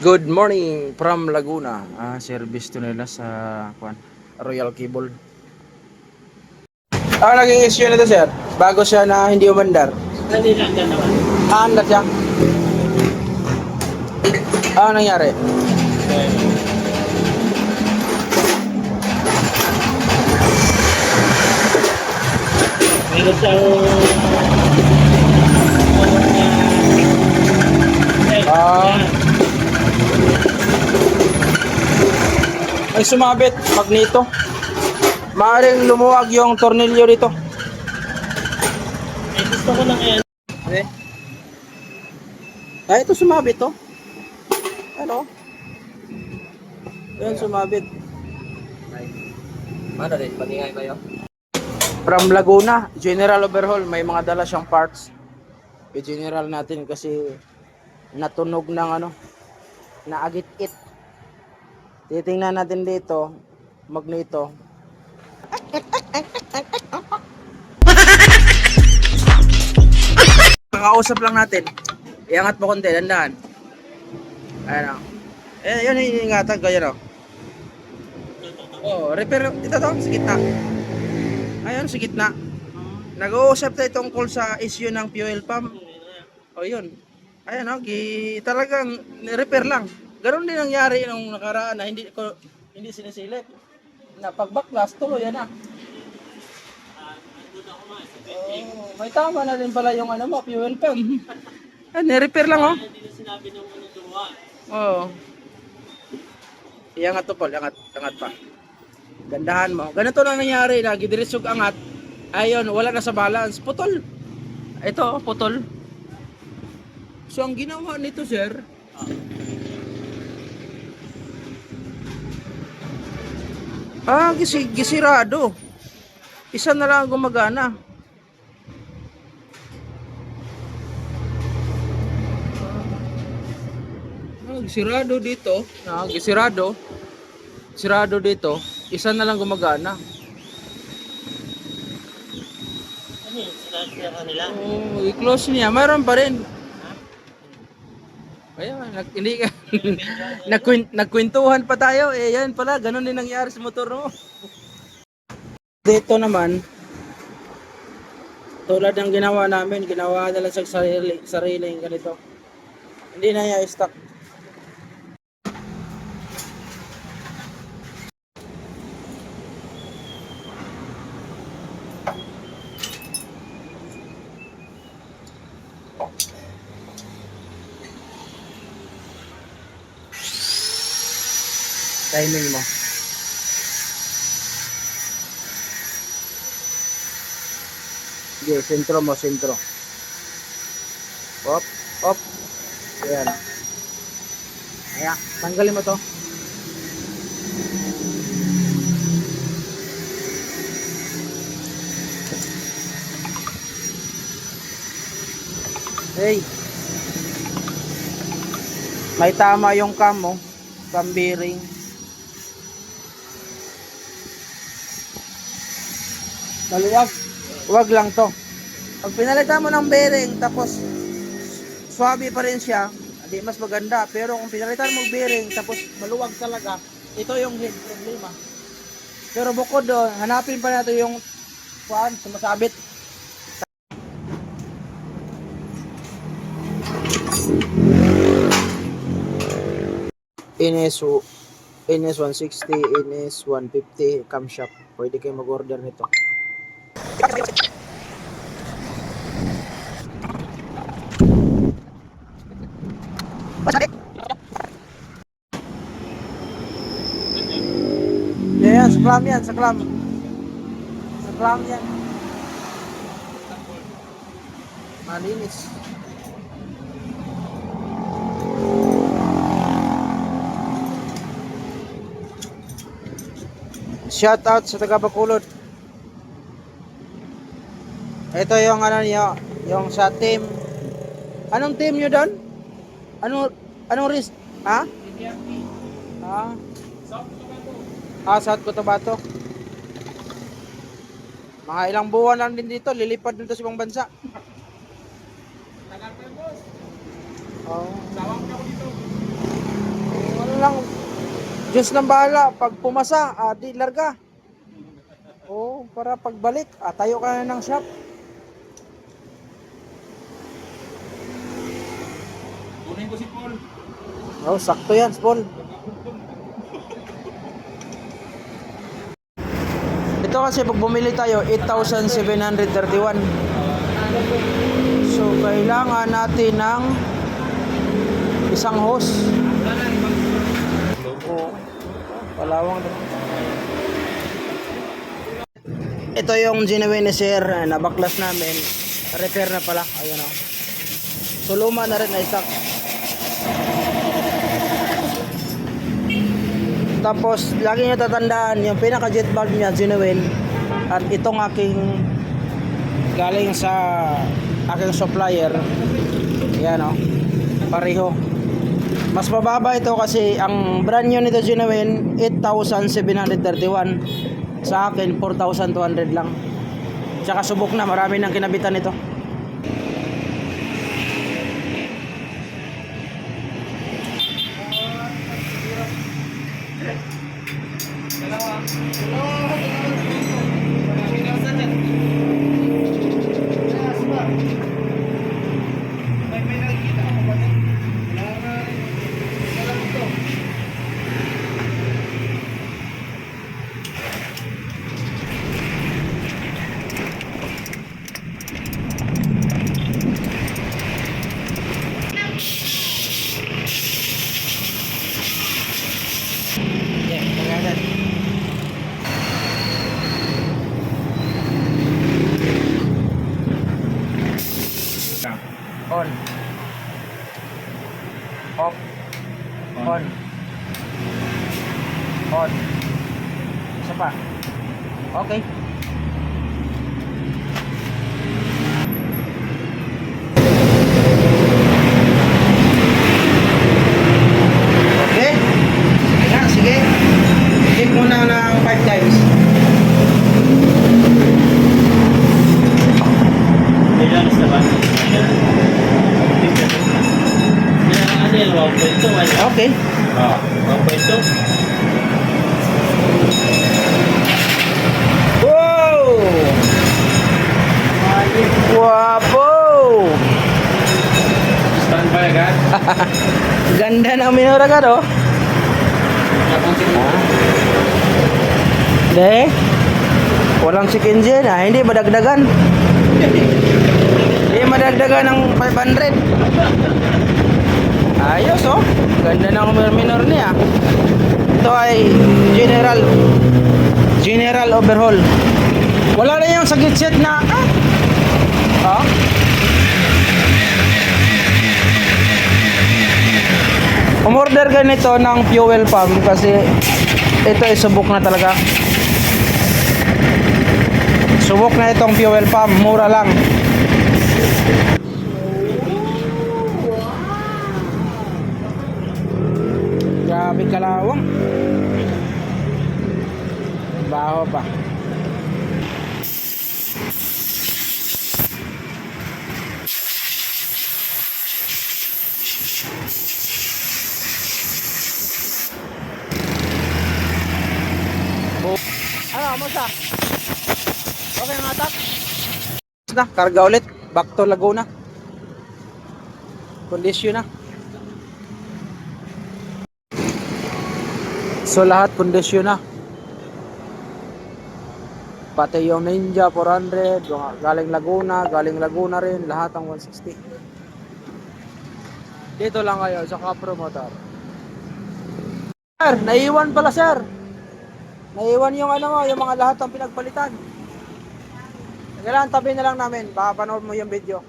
Good morning from Laguna. Ah, service to nila sa kwan, Royal Cable. Ah, naging issue na to, sir. Bago siya na hindi umandar. Hindi lang dyan naman. Ah, andar siya. Ah, ano nangyari? Meron siyang... Ah. Ay, sumabit. Magneto. Maaring lumuwag yung tornilyo dito. Eh, gusto ko ng yan. Eh. Ay, ito sumabit to. Ano? Ayan, sumabit. Ano rin? Paningay kayo? From Laguna, General Overhaul, may mga dala siyang parts. I-general natin kasi natunog ng ano, naagit-it. Titingnan natin dito, magneto. Kakausap lang natin. Iangat mo konti, dandahan. Ayan o. Eh, yun yung ingatan ko, yun o. Oh, repair, ito to, sa gitna. Ayun, sa gitna. Nag-uusap tayo tungkol sa issue ng fuel pump. O yun. Ayan o, gi, talagang repair lang. Ganon din nangyari nung nakaraan na hindi ko hindi sinisilip. Na pag backlash, tuloy yan na. Oh, may tama na rin pala yung ano mo, fuel pump. Ah, ni-repair lang oh. Hindi na sinabi ng ano gumawa. Oo. Iangat to Paul, angat, angat pa. Gandahan mo. Ganito lang nangyari, lagi diretsog angat. Ayun, wala na sa balance. Putol. Ito, putol. So ang ginawa nito, sir, Ah, gisi, gisirado. Isa na lang ang gumagana. Ah, gisirado dito. Ah, gisirado. Sirado dito. Isa na lang gumagana. Ano yun? Na kanila. Oh, i-close niya. Mayroon pa rin. Kaya, nag, hindi ka. Nagkwin- nagkwentuhan pa tayo. Eh, yan pala. Ganon din nangyari sa motor mo. Dito naman, tulad ng ginawa namin, ginawa na lang sa sarili, sariling ganito. Hindi na niya stock. Timing mo. Sige, sentro mo, sentro. Op, op. Ayan. Ayan, tanggalin mo to. Hey. May tama yung cam mo. Cam bearing. Maluwag. Huwag lang to. Pag pinalitan mo ng bearing, tapos swabe pa rin siya, hindi mas maganda. Pero kung pinalitan mo ng bearing, tapos maluwag talaga, ito yung head problema. Pero bukod doon, hanapin pa natin yung kuan, sumasabit. NSU NS 160, NS 150 camshaft. Pwede kayo mag-order nito. Yan, sa clam yan, sa clam. Sa clam yan. Malinis. Shout out sa taga Bacolod. Ito yung ano niyo, yung sa team. Anong team niyo doon? Ano anong risk? Ha? Ah. Ah, South Cotabato. Mga ilang buwan lang din dito, lilipad dito sa ibang bansa. Oh. Diyos nang bahala. Pag pumasa, ah, di larga. Oo, para pagbalik, ah, tayo ka na ng shop. Kunin ko si Paul. Oh, sakto yan, Paul. Ito kasi pag bumili tayo, 8,731. So, kailangan natin ng isang hose. Oo. Palawang. Ito yung genuine sir na baklas namin. Repair na pala. Ayun o. So, luma na rin na isak. Tapos, lagi nyo tatandaan, yung pinaka-jet valve niya, genuine. At itong aking galing sa aking supplier. Yan o. Pareho. Mas mababa ito kasi ang brand new nito genuine, 8,731. Sa akin, 4,200 lang. Tsaka subok na, marami nang kinabitan ito. Oh. On. Off. On. On. Isa pa. Okay. Okay? Sige nga, sige. Hit mo na ng 5 times. Kailangan sa ba? Kailangan ano yan, 1.2 ano? Okay. Ah, 1.2? Wow! Guwapo! Stand by agad. Ganda ng minura ka, no? Si De? Walang check engine, ah. Hindi madagdagan. Hindi madagdagan ng 500. Ayos, oh. Ganda ng minor niya. Ito ay general general overhaul. Wala na yung sa gitset na ah. Oh. Umorder ka nito ng fuel pump kasi ito ay subok na talaga. Subok na itong fuel pump, mura lang. Grabe kalawang. Baho pa. Ano, musta? Okay ang atak? Na, karga ulit. Back to Laguna. Kondisyon na. So lahat kondisyon na. Pati yung Ninja 400, yung galing Laguna, galing Laguna rin, lahat ang 160. Dito lang kayo sa Capro Motor. Sir, naiwan pala sir. Naiwan yung ano mo, yung mga lahat ng pinagpalitan. Kailangan tabi na lang namin, baka panood mo yung video.